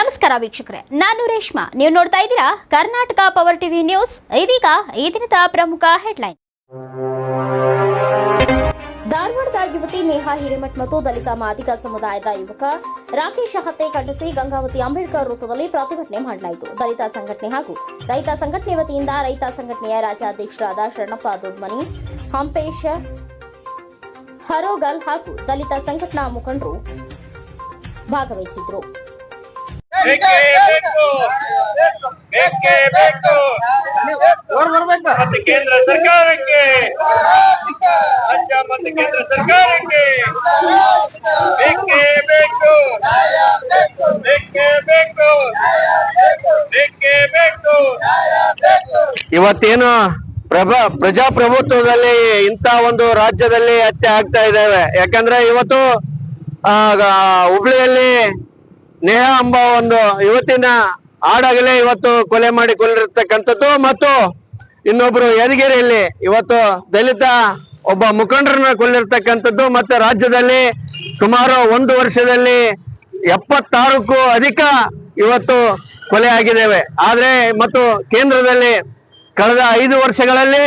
ನಮಸ್ಕಾರ ವೀಕ್ಷಕರೇ, ನಾನು ರೇಷ್ಮಾ. ನೀವು ನೋಡ್ತಾ ಇದ್ದೀರಾ ಕರ್ನಾಟಕ ಪವರ್ ಟಿವಿ ನ್ಯೂಸ್ ಇದೀಗ ಈ ದಿನದ ಪ್ರಮುಖ ಹೆಡ್ಲೈನ್ ಧಾರವಾಡದ ಯುವತಿ ನೇಹಾ ಹಿರೇಮಠ್ ಮತ್ತು ದಲಿತ ಮಾದಿಗ ಸಮುದಾಯದ ಯುವಕ ರಾಕೇಶ್ ಹತ್ಯೆ ಖಂಡಿಸಿ ಗಂಗಾವತಿ ಅಂಬೇಡ್ಕರ್ ವೃತ್ತದಲ್ಲಿ ಪ್ರತಿಭಟನೆ ಮಾಡಲಾಯಿತು. ದಲಿತ ಸಂಘಟನೆ ಹಾಗೂ ರೈತ ಸಂಘಟನೆ ವತಿಯಿಂದ ರೈತ ಸಂಘಟನೆಯ ರಾಜ್ಯಾಧ್ಯಕ್ಷರಾದ ಶರಣಪ್ಪ ದೊಡ್ಮನಿ, ಹಂಪೇಶ್ ಹರೋಗಲ್ ಹಾಗೂ ದಲಿತ ಸಂಘಟನಾ ಮುಖಂಡರು ಭಾಗವಹಿಸಿದ್ರು. ಬೇಕೇ ಬೇಕು. ಬೇಕೇ ಬೇಕು. ಮತ್ತು ಕೇಂದ್ರ ಸರ್ಕಾರಕ್ಕೆ. ರಾಜ್ಯ ಮತ್ತು ಕೇಂದ್ರ ಸರ್ಕಾರಕ್ಕೆ. ಬೇಕೇ ಬೇಕು. ಬೇಕೇ ಬೇಕು. ಬೇಕೇ ಬೇಕು. ಇವತ್ತೇನು ಪ್ರಭಾ ಪ್ರಜಾಪ್ರಭುತ್ವದಲ್ಲಿ ಇಂತ ಒಂದು ರಾಜ್ಯದಲ್ಲಿ ಹತ್ಯೆ ಆಗ್ತಾ ಇದ್ದಾವೆ. ಯಾಕಂದ್ರೆ ಇವತ್ತು ಹುಬ್ಳಿಯಲ್ಲಿ ನೇಹ ಎಂಬ ಒಂದು ಯುವತಿನ ಆಡಾಗಲೇ ಇವತ್ತು ಕೊಲೆ ಮಾಡಿ ಕೊಲ್ಲಿರ್ತಕ್ಕಂಥದ್ದು ಮತ್ತು ಇನ್ನೊಬ್ರು ಯದಗಿರಿಯಲ್ಲಿ ಇವತ್ತು ದಲಿತ ಒಬ್ಬ ಮುಖಂಡರನ್ನ ಕೊಲ್ಲಿರ್ತಕ್ಕಂಥದ್ದು ಮತ್ತೆ ರಾಜ್ಯದಲ್ಲಿ ಸುಮಾರು ಒಂದು ವರ್ಷದಲ್ಲಿ ಎಪ್ಪತ್ತಾರಕ್ಕೂ ಅಧಿಕ ಇವತ್ತು ಕೊಲೆ ಆಗಿದ್ದೇವೆ. ಆದ್ರೆ ಮತ್ತು ಕೇಂದ್ರದಲ್ಲಿ ಕಳೆದ ಐದು ವರ್ಷಗಳಲ್ಲಿ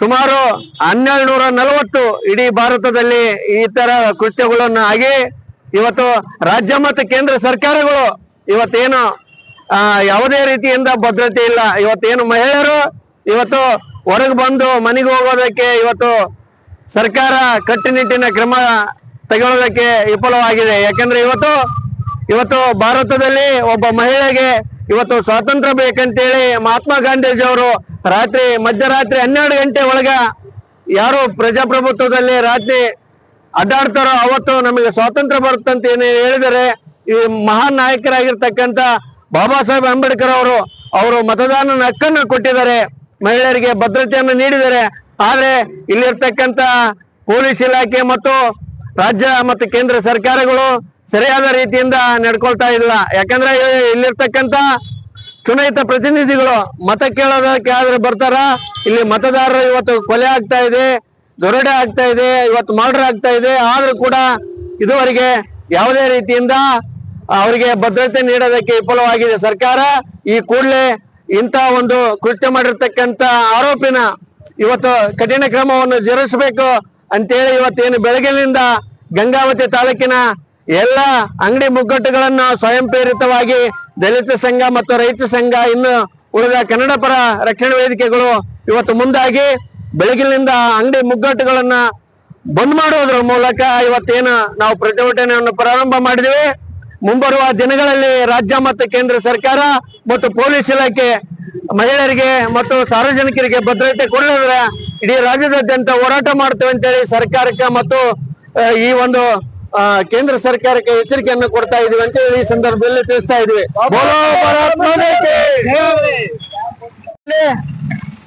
ಸುಮಾರು ಹನ್ನೆರಡು ನೂರ ನಲವತ್ತು ಇಡೀ ಭಾರತದಲ್ಲಿ ಈ ತರ ಕೃತ್ಯಗಳನ್ನು ಆಗಿ ಇವತ್ತು ರಾಜ್ಯ ಮತ್ತು ಕೇಂದ್ರ ಸರ್ಕಾರಗಳು ಇವತ್ತೇನು ಯಾವುದೇ ರೀತಿಯಿಂದ ಭದ್ರತೆ ಇಲ್ಲ. ಇವತ್ತೇನು ಮಹಿಳೆಯರು ಇವತ್ತು ಹೊರಗೆ ಬಂದು ಮನೆಗೆ ಹೋಗೋದಕ್ಕೆ ಇವತ್ತು ಸರ್ಕಾರ ಕಟ್ಟುನಿಟ್ಟಿನ ಕ್ರಮ ತಗೊಳ್ಳೋದಕ್ಕೆ ವಿಫಲವಾಗಿದೆ. ಯಾಕಂದ್ರೆ ಇವತ್ತು ಇವತ್ತು ಭಾರತದಲ್ಲಿ ಒಬ್ಬ ಮಹಿಳೆಗೆ ಇವತ್ತು ಸ್ವಾತಂತ್ರ್ಯ ಬೇಕಂತೇಳಿ ಮಹಾತ್ಮ ಗಾಂಧೀಜಿ ಅವರು ರಾತ್ರಿ, ಮಧ್ಯರಾತ್ರಿ ಹನ್ನೆರಡು ಗಂಟೆ ಒಳಗ ಯಾರು ಪ್ರಜಾಪ್ರಭುತ್ವದಲ್ಲಿ ರಾತ್ರಿ ಅಡ್ಡಾಡ್ತಾರೋ ಅವತ್ತು ನಮಗೆ ಸ್ವಾತಂತ್ರ್ಯ ಬರುತ್ತಂತ ಏನು ಹೇಳಿದರೆ ಈ ಮಹಾನ್ ನಾಯಕರಾಗಿರ್ತಕ್ಕಂಥ ಬಾಬಾ ಸಾಹೇಬ್ ಅಂಬೇಡ್ಕರ್ ಅವರು ಅವರು ಮತದಾನ ಹಕ್ಕನ್ನು ಕೊಟ್ಟಿದ್ದಾರೆ, ಮಹಿಳೆಯರಿಗೆ ಭದ್ರತೆಯನ್ನು ನೀಡಿದ್ದಾರೆ. ಆದ್ರೆ ಇಲ್ಲಿರ್ತಕ್ಕಂಥ ಪೊಲೀಸ್ ಇಲಾಖೆ ಮತ್ತು ರಾಜ್ಯ ಮತ್ತು ಕೇಂದ್ರ ಸರ್ಕಾರಗಳು ಸರಿಯಾದ ರೀತಿಯಿಂದ ನಡ್ಕೊಳ್ತಾ ಇಲ್ಲ. ಯಾಕಂದ್ರೆ ಇಲ್ಲಿರ್ತಕ್ಕಂತ ಚುನಾಯಿತ ಪ್ರತಿನಿಧಿಗಳು ಮತ ಕೇಳೋದಕ್ಕೆ ಆದ್ರೆ ಬರ್ತಾರ? ಇಲ್ಲಿ ಮತದಾರರು ಇವತ್ತು ಕೊಲೆ ಆಗ್ತಾ ಇದೆ. ದೊರಡೆ ಆಗ್ತಾ ಇದೆ, ಇವತ್ತು ಮರ್ಡರ್ ಆಗ್ತಾ ಇದೆ, ಆದ್ರೂ ಕೂಡ ಇದುವರೆಗೆ ಯಾವುದೇ ರೀತಿಯಿಂದ ಅವರಿಗೆ ಭದ್ರತೆ ನೀಡೋದಕ್ಕೆ ವಿಫಲವಾಗಿದೆ ಸರ್ಕಾರ. ಈ ಕೂಡಲೇ ಇಂಥ ಒಂದು ಕೃತ್ಯ ಮಾಡಿರ್ತಕ್ಕಂಥ ಆರೋಪಿನ ಇವತ್ತು ಕಠಿಣ ಕ್ರಮವನ್ನು ಜರುಗಿಸಬೇಕು ಅಂತೇಳಿ ಇವತ್ತೇನು ಬೆಳಗಿನಿಂದ ಗಂಗಾವತಿ ತಾಲೂಕಿನ ಎಲ್ಲ ಅಂಗಡಿ ಮುಗ್ಗಟ್ಟುಗಳನ್ನು ಸ್ವಯಂ ಪ್ರೇರಿತವಾಗಿ ದಲಿತ ಸಂಘ ಮತ್ತು ರೈತ ಸಂಘ, ಇನ್ನು ಉಳಿದ ಕನ್ನಡ ಪರ ರಕ್ಷಣಾ ವೇದಿಕೆಗಳು ಇವತ್ತು ಮುಂದಾಗಿ ಬೆಳಗಿನಿಂದ ಅಂಗಡಿ ಮುಗ್ಗಟ್ಟುಗಳನ್ನ ಬಂದ್ ಮಾಡುವುದರ ಮೂಲಕ ಇವತ್ತೇನ ನಾವು ಪ್ರತಿಭಟನೆಯನ್ನು ಪ್ರಾರಂಭ ಮಾಡಿದಿವಿ ಮುಂಬರುವ ದಿನಗಳಲ್ಲಿ ರಾಜ್ಯ ಮತ್ತು ಕೇಂದ್ರ ಸರ್ಕಾರ ಮತ್ತು ಪೊಲೀಸ್ ಇಲಾಖೆ ಮಹಿಳೆಯರಿಗೆ ಮತ್ತು ಸಾರ್ವಜನಿಕರಿಗೆ ಭದ್ರತೆ ಕೊಡಲಿದ್ರೆ ಇಡೀ ರಾಜ್ಯದಾದ್ಯಂತ ಹೋರಾಟ ಮಾಡ್ತೇವೆ ಅಂತೇಳಿ ಸರ್ಕಾರಕ್ಕೆ ಮತ್ತು ಈ ಒಂದು ಕೇಂದ್ರ ಸರ್ಕಾರಕ್ಕೆ ಎಚ್ಚರಿಕೆಯನ್ನು ಕೊಡ್ತಾ ಇದೀವಿ ಅಂತ ಈ ಸಂದರ್ಭದಲ್ಲಿ ತಿಳಿಸ್ತಾ ಇದೀವಿ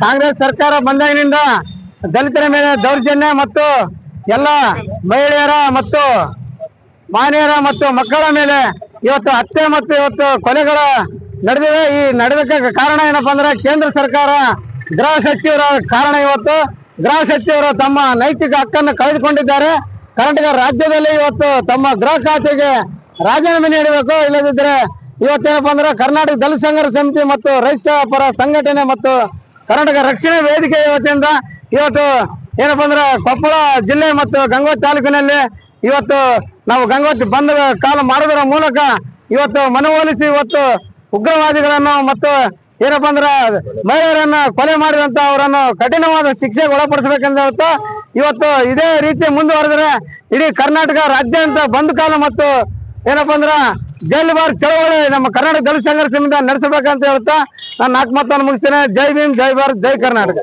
ಕಾಂಗ್ರೆಸ್ ಸರ್ಕಾರ ಬಂದಾಗಿನಿಂದ ದಲಿತರ ಮೇಲೆ ದೌರ್ಜನ್ಯ ಮತ್ತು ಎಲ್ಲ ಮಹಿಳೆಯರ ಮತ್ತು ಮಾನ್ಯರ ಮತ್ತು ಮಕ್ಕಳ ಮೇಲೆ ಇವತ್ತು ಹತ್ಯೆ ಮತ್ತು ಇವತ್ತು ಕೊಲೆಗಳ ನಡೆದಿವೆ ಈ ನಡೆದಕ್ಕೆ ಕಾರಣ ಏನಪ್ಪ ಅಂದ್ರೆ ಕೇಂದ್ರ ಸರ್ಕಾರ ಗೃಹ ಸಚಿವರ ಕಾರಣ ಇವತ್ತು. ಗೃಹ ಸಚಿವರು ತಮ್ಮ ನೈತಿಕ ಹಕ್ಕನ್ನು ಕಳೆದುಕೊಂಡಿದ್ದಾರೆ. ಕರ್ನಾಟಕ ರಾಜ್ಯದಲ್ಲಿ ಇವತ್ತು ತಮ್ಮ ಗೃಹ ಖಾತೆಗೆ ರಾಜೀನಾಮೆ ನೀಡಬೇಕು. ಇಲ್ಲದಿದ್ದರೆ ಇವತ್ತೇನಪ್ಪ ಅಂದ್ರೆ ಕರ್ನಾಟಕ ದಲಿತ ಸಂಘರ್ಷ ಸಮಿತಿ ಮತ್ತು ರೈತ ಪರ ಸಂಘಟನೆ ಮತ್ತು ಕರ್ನಾಟಕ ರಕ್ಷಣಾ ವೇದಿಕೆ ವತಿಯಿಂದ ಇವತ್ತು ಏನಪ್ಪ ಅಂದ್ರೆ ಕೊಪ್ಪಳ ಜಿಲ್ಲೆ ಮತ್ತು ಗಂಗೋತ್ರಿ ತಾಲೂಕಿನಲ್ಲಿ ಇವತ್ತು ನಾವು ಗಂಗೋತ್ರಿ ಬಂದ ಕಾಲ ಮಾಡೋದರ ಮೂಲಕ ಇವತ್ತು ಮನವೊಲಿಸಿ ಇವತ್ತು ಉಗ್ರವಾದಿಗಳನ್ನು ಮತ್ತು ಏನಪ್ಪ ಅಂದ್ರೆ ಮಹಿಳೆಯರನ್ನ ಕೊಲೆ ಮಾಡಿದಂತ ಅವರನ್ನು ಕಠಿಣವಾದ ಶಿಕ್ಷೆಗೆ ಒಳಪಡಿಸಬೇಕಂತ ಹೇಳ್ತಾ ಇವತ್ತು ಇದೇ ರೀತಿ ಮುಂದುವರೆದ್ರೆ ಇಡೀ ಕರ್ನಾಟಕ ರಾಜ್ಯಾದ್ಯಂತ ಬಂದ್ ಕಾಲ ಮತ್ತು ಏನಪ್ಪಾ ಅಂದ್ರ ಜೈಲ್ ಬಾರ್ ಚಳವಳಿ, ನಮ್ಮ ಕರ್ನಾಟಕ ದಲಿತ ಸಂಘರ್ಷದಿಂದ ನಡೆಸಬೇಕಂತ ಹೇಳ್ತಾ ನಾನು ನಾಲ್ಕು ಮಾತನ್ನು ಮುಗಿಸ್ತೇನೆ. ಜೈ ಭೀಮ್, ಜೈ ಭಾರತ್, ಜೈ ಕರ್ನಾಟಕ.